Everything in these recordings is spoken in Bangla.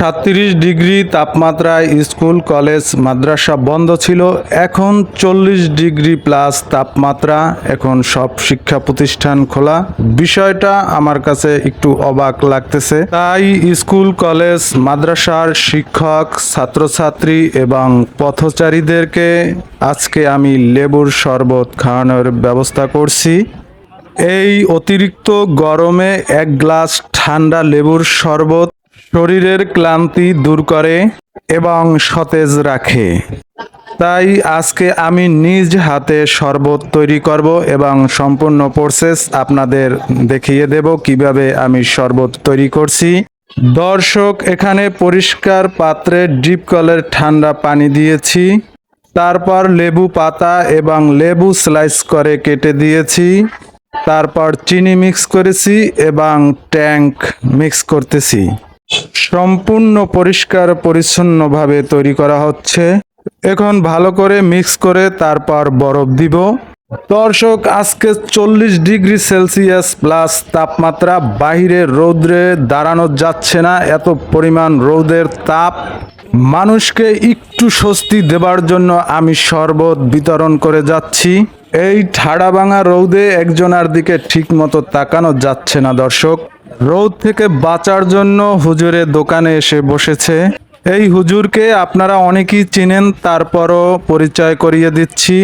সাতত্রিশ ডিগ্রি তাপমাত্রায় স্কুল, কলেজ, মাদ্রাসা বন্ধ ছিল। এখন চল্লিশ ডিগ্রি প্লাস তাপমাত্রা। এখন সব শিক্ষা প্রতিষ্ঠান খোলা। বিষয়টা আমার কাছে একটু অবাক লাগতেছে। তাই স্কুল, কলেজ, মাদ্রাসার শিক্ষক, ছাত্রছাত্রী এবং পথচারীদেরকে আজকে আমি লেবুর শরবত খাওয়ানোর ব্যবস্থা করছি। এই অতিরিক্ত গরমে এক গ্লাস ঠান্ডা লেবুর শরবত শরীরের ক্লান্তি দূর করে এবং সতেজ রাখে। তাই আজকে আমি নিজ হাতে শরবত তৈরি করব এবং সম্পূর্ণ প্রসেস আপনাদের দেখিয়ে দেব কীভাবে আমি শরবত তৈরি করছি। দর্শক, এখানে পরিষ্কার পাত্রে ডিপ কলের ঠান্ডা পানি দিয়েছি। তারপর লেবু পাতা এবং লেবু স্লাইস করে কেটে দিয়েছি। তারপর চিনি মিক্স করেছি এবং ট্যাঙ্ক মিক্স করতেছি। সম্পূর্ণ পরিষ্কার, পরিচ্ছন্নভাবে তৈরি করা হচ্ছে। এখন ভালো করে মিক্স করে তারপর বরফ দিব। দর্শক, আজকে চল্লিশ ডিগ্রি সেলসিয়াস প্লাস তাপমাত্রা। বাইরে রৌদ্রে দাঁড়ানো যাচ্ছে না, এত পরিমাণ রৌদের তাপ। মানুষকে একটু স্বস্তি দেবার জন্য আমি শরবত বিতরণ করে যাচ্ছি। এই ঠাড়া ভাঙা রৌদে একজনার দিকে ঠিক মতো তাকানো যাচ্ছে না দর্শক। রৌদ থেকে বাঁচার জন্য হুজুরের দোকানে এসে বসেছে। এই হুজুরকে আপনারা অনেকেই চিনেন, তারপরও পরিচয় করিয়ে দিচ্ছি।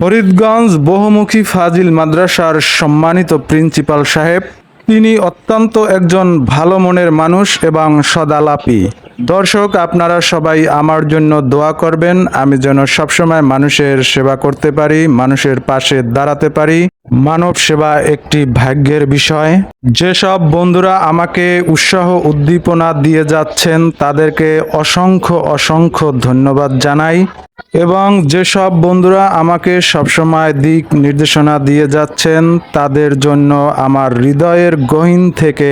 ফরিদগঞ্জ বহুমুখী ফাজিল মাদ্রাসার সম্মানিত প্রিন্সিপাল সাহেব। তিনি অত্যন্ত একজন ভালো মনের মানুষ এবং সদালাপি। দর্শক, আপনারা সবাই আমার জন্য দোয়া করবেন। আমি যেন সবসময় মানুষের সেবা করতে পারি, মানুষের পাশে দাঁড়াতে পারি। মানব সেবা একটি ভাগ্যের বিষয়। যেসব বন্ধুরা আমাকে উৎসাহ, উদ্দীপনা দিয়ে যাচ্ছেন, তাদেরকে অসংখ্য অসংখ্য ধন্যবাদ জানাই এবং যেসব বন্ধুরা আমাকে সবসময় দিক নির্দেশনা দিয়ে যাচ্ছেন, তাদের জন্য আমার হৃদয়ের গহীন থেকে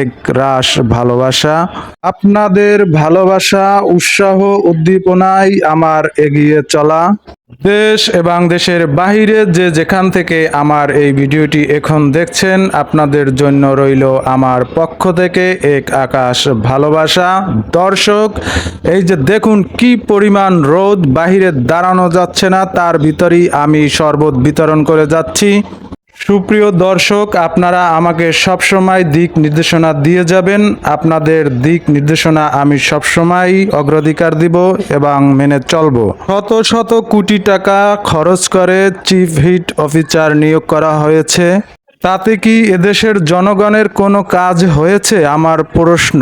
এক রাস ভালোবাসা। আপনাদের ভালোবাসা, উৎসাহ উদ্দীপনায় আমার এগিয়ে চলা। দেশ এবং দেশের বাহিরে যে যেখান থেকে আমার এই ভিডিওটি এখন দেখছেন, আপনাদের জন্য রইল আমার পক্ষ থেকে এক আকাশ ভালোবাসা। দর্শক, এই যে দেখুন কি পরিমাণ রোদ, বাহিরে দাঁড়ানো যাচ্ছে না, তার ভিতরেই আমি শরবত বিতরণ করে যাচ্ছি। সুপ্রিয় দর্শক, আপনারা আমাকে সবসময় দিক নির্দেশনা দিয়ে যাবেন। আপনাদের দিক নির্দেশনা আমি সবসময় অগ্রাধিকার দিব এবং মেনে চলব। শত শত কোটি টাকা খরচ করে চিফ হিট অফিসার নিয়োগ করা হয়েছে। তাতে কি এদেশের জনগণের কোনো কাজ হয়েছে? আমার প্রশ্ন।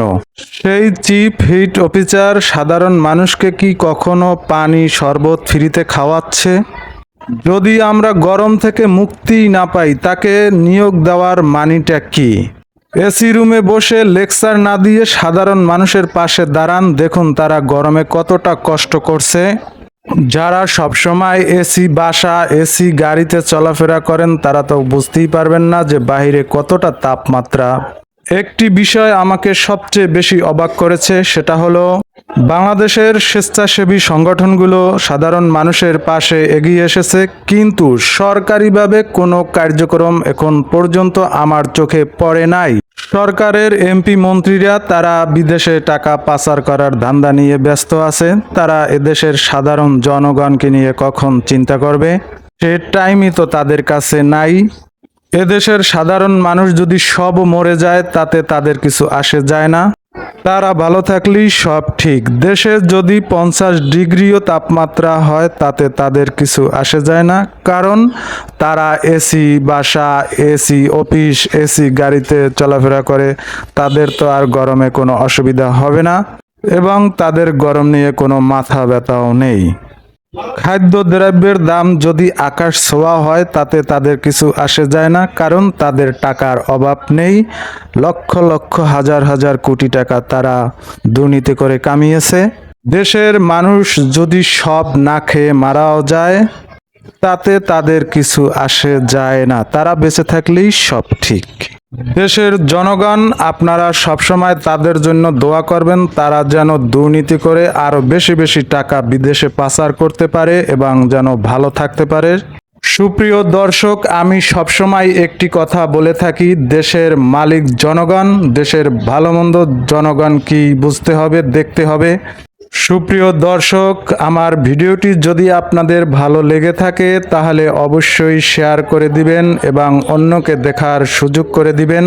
সেই চিফ হিট অফিসার সাধারণ মানুষকে কি কখনো পানি শরবত ফ্রিতে খাওয়াচ্ছে? যদি আমরা গরম থেকে মুক্তি না পাই, তাকে নিয়োগ দেওয়ার মানিটা কি? এসি রুমে বসে লেকচার না দিয়ে সাধারণ মানুষের পাশে দাঁড়ান। দেখুন তারা গরমে কতটা কষ্ট করছে। যারা সবসময় এসি বাসা এসি গাড়িতে চলাফেরা করেন, তারা তো বুঝতেই পারবেন না যে বাইরে কতটা তাপমাত্রা। একটি বিষয় আমাকে সবচেয়ে বেশি অবাক করেছে, সেটা হলো, বাংলাদেশের স্বেচ্ছাসেবী সংগঠনগুলো সাধারণ মানুষের পাশে এগিয়ে এসেছে, কিন্তু সরকারিভাবে কোনো কার্যক্রম এখন পর্যন্ত আমার চোখে পড়ে নাই। সরকারের এমপি মন্ত্রীরা তারা বিদেশে টাকা পাচার করার ধান্দা নিয়ে ব্যস্ত আছে, তারা এদেশের সাধারণ জনগণকে নিয়ে কখন চিন্তা করবে? সে টাইমই তো তাদের কাছে নাই। এদেশের সাধারণ মানুষ যদি সব মরে যায়, তাতে তাদের কিছু আসে যায় না। তারা ভালো থাকলেই সব ঠিক। দেশে যদি পঞ্চাশ ডিগ্রিও তাপমাত্রা হয়, তাতে তাদের কিছু আসে যায় না। কারণ তারা এসি, বাসা, এসি, অফিস, এসি গাড়িতে চলাফেরা করে। তাদের তো আর গরমে কোনো অসুবিধা হবে না। এবং তাদের গরম নিয়ে কোনো মাথা ব্যথাও নেই। খাদ্য দ্রব্যের দাম যদি আকাশ ছোঁয়া হয়, তাতে তাদের কিছু আসে যায় না, কারণ তাদের টাকার অভাব নেই। লক্ষ লক্ষ হাজার হাজার কোটি টাকা তারা দুর্নীতি করে কামিয়েছে। দেশের মানুষ যদি সব না খেয়ে মারাও যায়, তাতে তাদের কিছু আসে যায় না। তারা বেঁচে থাকলেই সব ঠিক। দেশের জনগণ, আপনারা সবসময় তাদের জন্য দোয়া করবেন। তারা যেন দুর্নীতি করে আরও বেশি বেশি টাকা বিদেশে পাচার করতে পারে এবং যেন ভালো থাকতে পারে। সুপ্রিয় দর্শক, আমি সবসময় একটি কথা বলে থাকি, দেশের মালিক জনগণ, দেশের ভালো মন্দ জনগণ কি বুঝতে হবে, দেখতে হবে। সুপ্রিয় দর্শক, আমার ভিডিওটি যদি আপনাদের ভালো লেগে থাকে, তাহলে অবশ্যই শেয়ার করে দিবেন এবং অন্যকে দেখার সুযোগ করে দিবেন।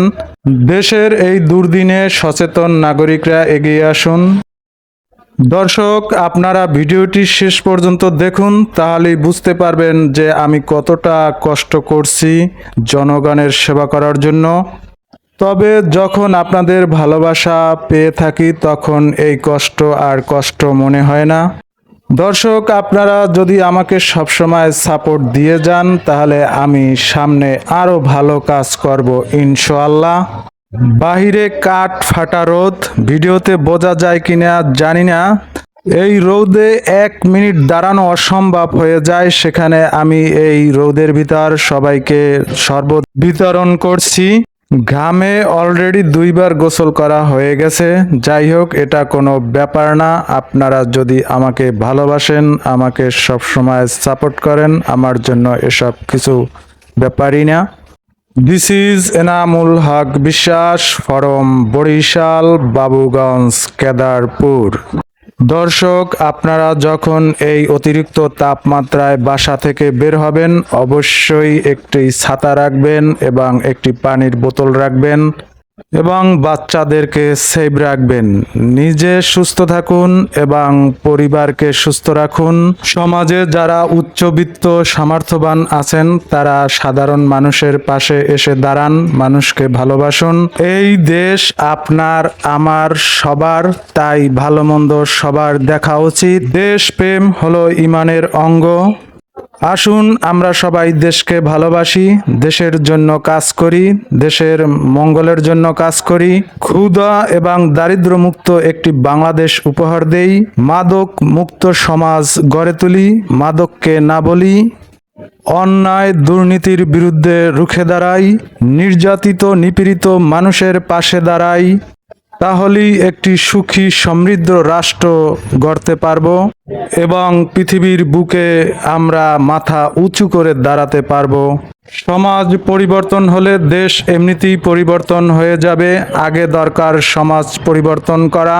দেশের এই দুর্দিনে সচেতন নাগরিকরা এগিয়ে আসুন। দর্শক, আপনারা ভিডিওটি শেষ পর্যন্ত দেখুন, তাহলেই বুঝতে পারবেন যে আমি কতটা কষ্ট করছি জনগণের সেবা করার জন্য। তবে যখন আপনাদের ভালোবাসা পেয়ে থাকি, তখন এই কষ্ট আর কষ্ট মনে হয় না। দর্শক, আপনারা যদি আমাকে সবসময় সাপোর্ট দিয়ে যান, তাহলে আমি সামনে আরও ভালো কাজ করব ইনশাল্লাহ বাহিরে কাঠ ফাটা রোদ, ভিডিওতে বোঝা যায় কিনা জানি না। এই রোদে এক মিনিট দাঁড়ানো অসম্ভব হয়ে যায়, সেখানে আমি এই রোদের ভিতর সবাইকে শরবত বিতরণ করছি। ঘামে অলরেডি দুইবার গোসল করা হয়ে গেছে। যাই হোক, এটা কোনো ব্যাপার না। আপনারা যদি আমাকে ভালোবাসেন, আমাকে সবসময় সাপোর্ট করেন, আমার জন্য এসব কিছু ব্যাপারই না। দিস ইজ এনামুল হক বিশ্বাস ফরম বরিশাল, বাবুগঞ্জ, কেদারপুর। দর্শক, আপনারা যখন এই অতিরিক্ত তাপমাত্রায় বাসা থেকে বের হবেন, অবশ্যই একটি ছাতা রাখবেন এবং একটি পানির বোতল রাখবেন। এবং বাচ্চাদেরকে সেভ রাখবেন। নিজে সুস্থ থাকুন এবং পরিবারকে সুস্থ রাখুন। সমাজে যারা উচ্চবিত্ত, সামর্থ্যবান আছেন, তারা সাধারণ মানুষের পাশে এসে দাঁড়ান, মানুষকে ভালোবাসুন। এই দেশ আপনার, আমার, সবার, তাই ভালো মন্দ সবার দেখা উচিত। দেশপ্রেম হলো ইমানের অঙ্গ। আসুন, আমরা সবাই দেশকে ভালোবাসি, দেশের জন্য কাজ করি, দেশের মঙ্গলের জন্য কাজ করি। ক্ষুধা এবং দারিদ্র মুক্ত একটি বাংলাদেশ উপহার দেই। মাদক মুক্ত সমাজ গড়ে তুলি, মাদককে না বলি। অন্যায় দুর্নীতির বিরুদ্ধে রুখে দাঁড়াই, নির্যাতিত নিপীড়িত মানুষের পাশে দাঁড়াই। তাহলেই একটি সুখী সমৃদ্ধ রাষ্ট্র গড়তে পারব এবং পৃথিবীর বুকে আমরা মাথা উঁচু করে দাঁড়াতে পারব। সমাজ পরিবর্তন হলে দেশ এমনিতেই পরিবর্তন হয়ে যাবে। আগে দরকার সমাজ পরিবর্তন করা।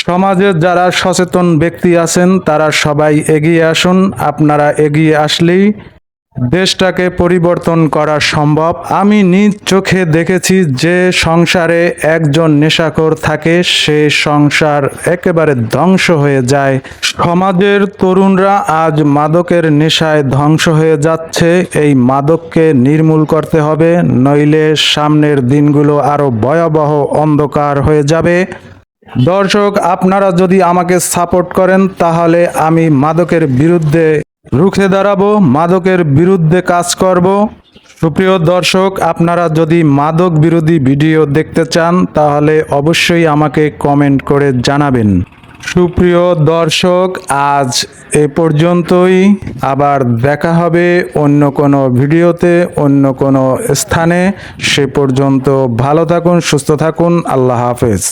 সমাজে যারা সচেতন ব্যক্তি আছেন, তারা সবাই এগিয়ে আসুন। আপনারা এগিয়ে আসলেই দেশটাকে পরিবর্তন করা সম্ভব। আমি নিজ চোখে দেখেছি যে সংসারে একজন নেশাখোর থাকে, সে সংসার একেবারে ধ্বংস হয়ে যায়। সমাজের তরুণরা আজ মাদকের নেশায় ধ্বংস হয়ে যাচ্ছে। এই মাদককে নির্মূল করতে হবে, নইলে সামনের দিনগুলো আরও ভয়াবহ অন্ধকার হয়ে যাবে। দর্শক, আপনারা যদি আমাকে সাপোর্ট করেন, তাহলে আমি মাদকের বিরুদ্ধে রুখে দাঁড়াবো, মাদকের বিরুদ্ধে কাজ করব। সুপ্রিয় দর্শক, আপনারা যদি মাদক বিরোধী ভিডিও দেখতে চান, তাহলে অবশ্যই আমাকে কমেন্ট করে জানাবেন। সুপ্রিয় দর্শক, আজ এ পর্যন্তই। আবার দেখা হবে অন্য কোনো ভিডিওতে, অন্য কোনো স্থানে। সে পর্যন্ত ভালো থাকুন, সুস্থ থাকুন। আল্লাহ হাফেজ।